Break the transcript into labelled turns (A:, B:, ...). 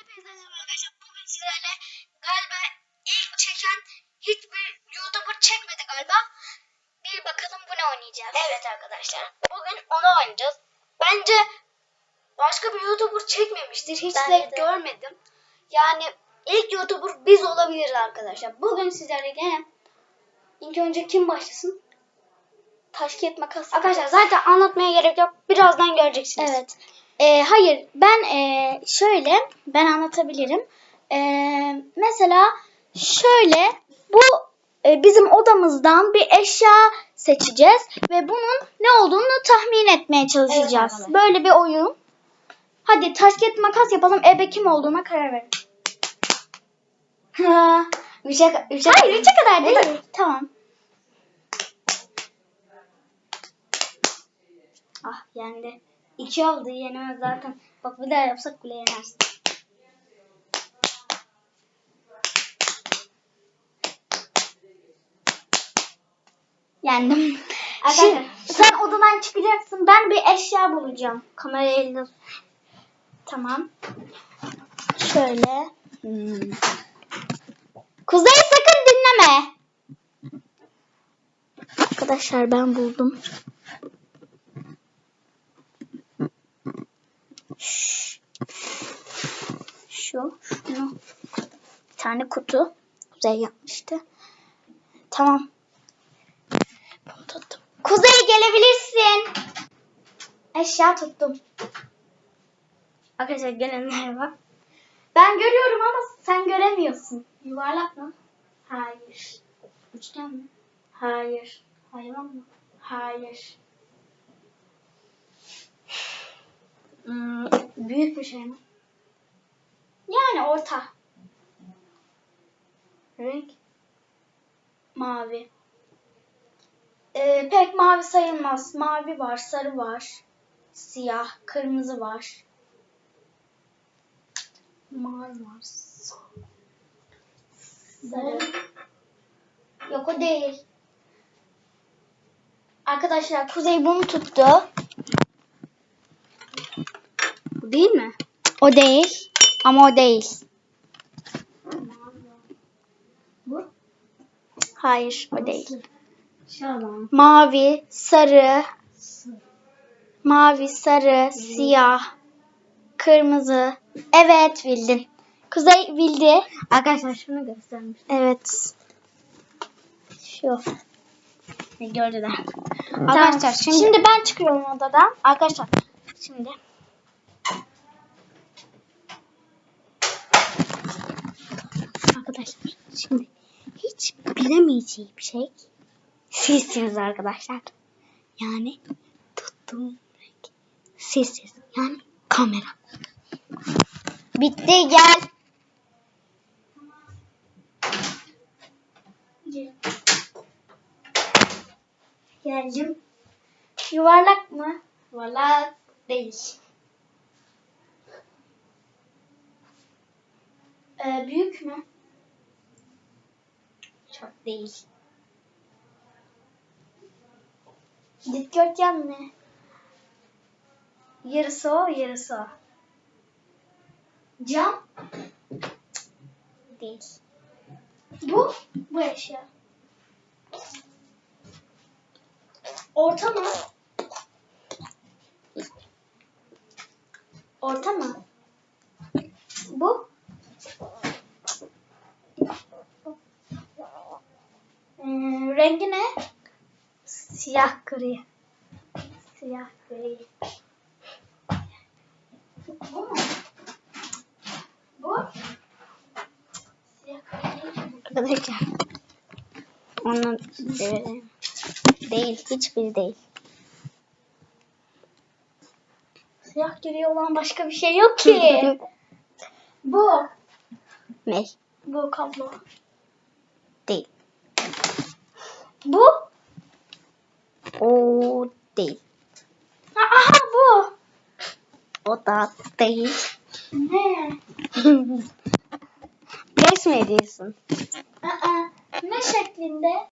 A: Hepinize merhaba arkadaşlar. Bugün sizlerle galiba ilk çeken hiçbir YouTuber çekmedi galiba. Bir bakalım bu ne oynayacağız. Evet arkadaşlar. Bugün onu oynayacağız. Bence başka bir YouTuber çekmemiştir. Hiç
B: Bence
A: de
B: de.
A: görmedim. Yani ilk YouTuber biz olabiliriz arkadaşlar. Bugün sizlerle gene ilk önce kim başlasın?
B: Taş kağıt makas.
A: Arkadaşlar zaten anlatmaya gerek yok. Birazdan göreceksiniz.
B: Evet.
A: Ee, hayır ben ee, şöyle ben anlatabilirim. Ee, mesela şöyle bu e, bizim odamızdan bir eşya seçeceğiz ve bunun ne olduğunu tahmin etmeye çalışacağız.
B: Evet.
A: Böyle bir oyun. Hadi taş kağıt makas yapalım. Ebe kim olduğuna karar verin. Ha, üçe, üçe Hayır üçe kadar değil. Tamam. Ah yendi. İki oldu yenemez zaten. Bak bir daha yapsak bile yenersin. Yendim. Şimdi sen odadan çıkacaksın. Ben bir eşya bulacağım. Kamerayı eline tut. Tamam. Şöyle. Hmm. Kuzey sakın dinleme. Arkadaşlar ben buldum. Ş- Şu, şunu. Bir tane kutu. Kuzey yapmıştı. Tamam. Bunu tuttum. Kuzey gelebilirsin. Eşya tuttum. Arkadaşlar gelenlere bak. Ben görüyorum ama sen göremiyorsun. Yuvarlak mı? Hayır. Üçgen mi? Hayır. Hayvan mı? Hayır. Hmm, büyük bir şey mi? Yani orta. Renk? Mavi. Ee, pek mavi sayılmaz. Mavi var, sarı var, siyah, kırmızı var. Mavi var. Sarı. Yok o değil. Arkadaşlar Kuzey bunu tuttu. Bu değil mi? O değil. Ama o değil. Bu? Hayır o değil. Mavi, sarı, mavi, sarı, siyah, kırmızı. Evet bildin. Kuzey bildi.
B: Arkadaşlar şunu göstermiş.
A: Evet. Şu.
B: Gördüler.
A: Arkadaşlar şimdi, şimdi ben çıkıyorum odadan. Arkadaşlar şimdi. Arkadaşlar şimdi bir şey sizsiniz arkadaşlar. Yani tuttuğum renk sizsiz. Yani kamera. Bitti gel. Geldim. Yuvarlak mı? Yuvarlak değil. Ee, büyük mü? Çok değil. Dikdörtgen mi? Yarısı o, yarısı o. Cam? Değil. Bu? Bu eşya. Orta mı? Orta mı? Bu? Ee, rengi ne? Siyah gri. Siyah gri. Bu mu? Bu? Siyah gri.
B: Arkadaşlar. Onun evet. değil. Hiçbiri değil.
A: Siyah gri olan başka bir şey yok ki. Bu.
B: ne?
A: Bu kablo. Bu.
B: O değil.
A: Aha bu.
B: O da değil.
A: Ne?
B: Resmi ediyorsun.
A: Aa, ne şeklinde?